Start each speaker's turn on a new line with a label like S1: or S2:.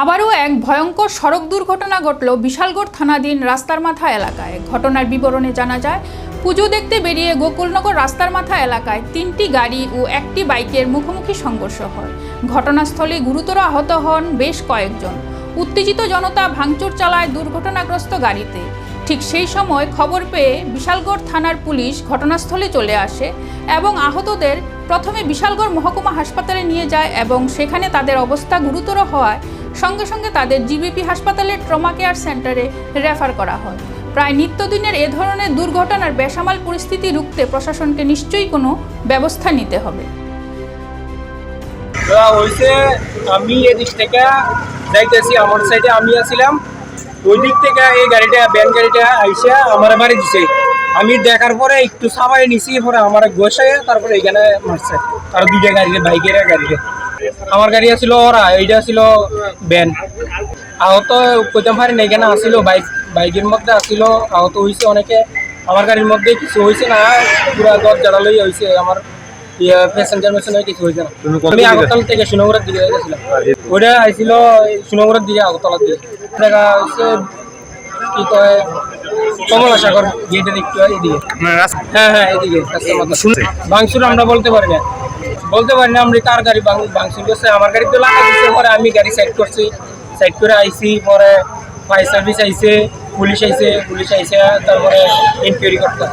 S1: আবারও এক ভয়ঙ্কর সড়ক দুর্ঘটনা ঘটল বিশালগড় থানাধীন রাস্তার মাথা এলাকায়। ঘটনার বিবরণে জানা যায়, পুজো দেখতে বেরিয়ে গোকুলনগর রাস্তার মাথা এলাকায় তিনটি গাড়ি ও একটি বাইকের মুখোমুখি সংঘর্ষ হয়। ঘটনাস্থলে গুরুতর আহত হন বেশ কয়েকজন। উত্তেজিত জনতা ভাঙচুর চালায় দুর্ঘটনাগ্রস্ত গাড়িতে। ঠিক সেই সময় খবর পেয়ে বিশালগড় থানার পুলিশ ঘটনাস্থলে চলে আসে এবং আহতদের প্রথমে বিশালগড় মহকুমা হাসপাতালে নিয়ে যায় এবং সেখানে তাদের অবস্থা গুরুতর হওয়ায় সঙ্গে সঙ্গে তাদের জিবিপি হাসপাতালের ট্রমা কেয়ার সেন্টারে রেফার করা হয়। প্রায় নিত্যদিনের এ ধরনের দুর্ঘটনার বেসামাল পরিস্থিতি রুখতে প্রশাসনকে নিশ্চয়ই কোনো ব্যবস্থা নিতে হবে।
S2: হয়েছে, আমি এদিক থেকে যাইতেছি, আমার সাইডে আমি আছিলাম। ওই দিক থেকে এই গাড়িটা ব্যান গাড়িটা আইসে আমার বাড়ি দিছে। আমি দেখার পরে একটু সাবাই নিছি, পরে আমার গোসাই তারপরে এইখানে মারছে। আর দুইটা গাড়ি বাইকের গাড়িতে। আমার গাড়ি আছিল ওরা এইটা ছিল ব্যান আহত কইতাম পারি না এখানে আসিল বাইক বাইকের মধ্যে আসিল আহত হয়েছে অনেকে। আমার গাড়ির মধ্যে কিছু হয়েছে না পুরা দর জানালই হয়েছে আমার প্যাসেঞ্জার মেশিনে কিছু হয়েছে না। আমি আগরতলা থেকে সুনগরের দিকে গেছিলাম। ওটা আইছিল সুনগরের দিকে আগরতলার দিকে। দেখা হচ্ছে কি কয় কমলা সাগর গেটের একটু এদিকে। হ্যাঁ হ্যাঁ এদিকে। ভাঙচুর আমরা বলতে পারি না। বলতে পারি না, আমরা কার গাড়ি ভাঙ- ভাঙচুর করছে আমার গাড়ি তো লাগা দিচ্ছে পরে আমি গাড়ি সাইড করছি। সাইড করে আইছি, পরে ফায়ার সার্ভিস আইছে, পুলিশ আইছে, পুলিশ আইসে তারপরে ইনকোয়ারি করতে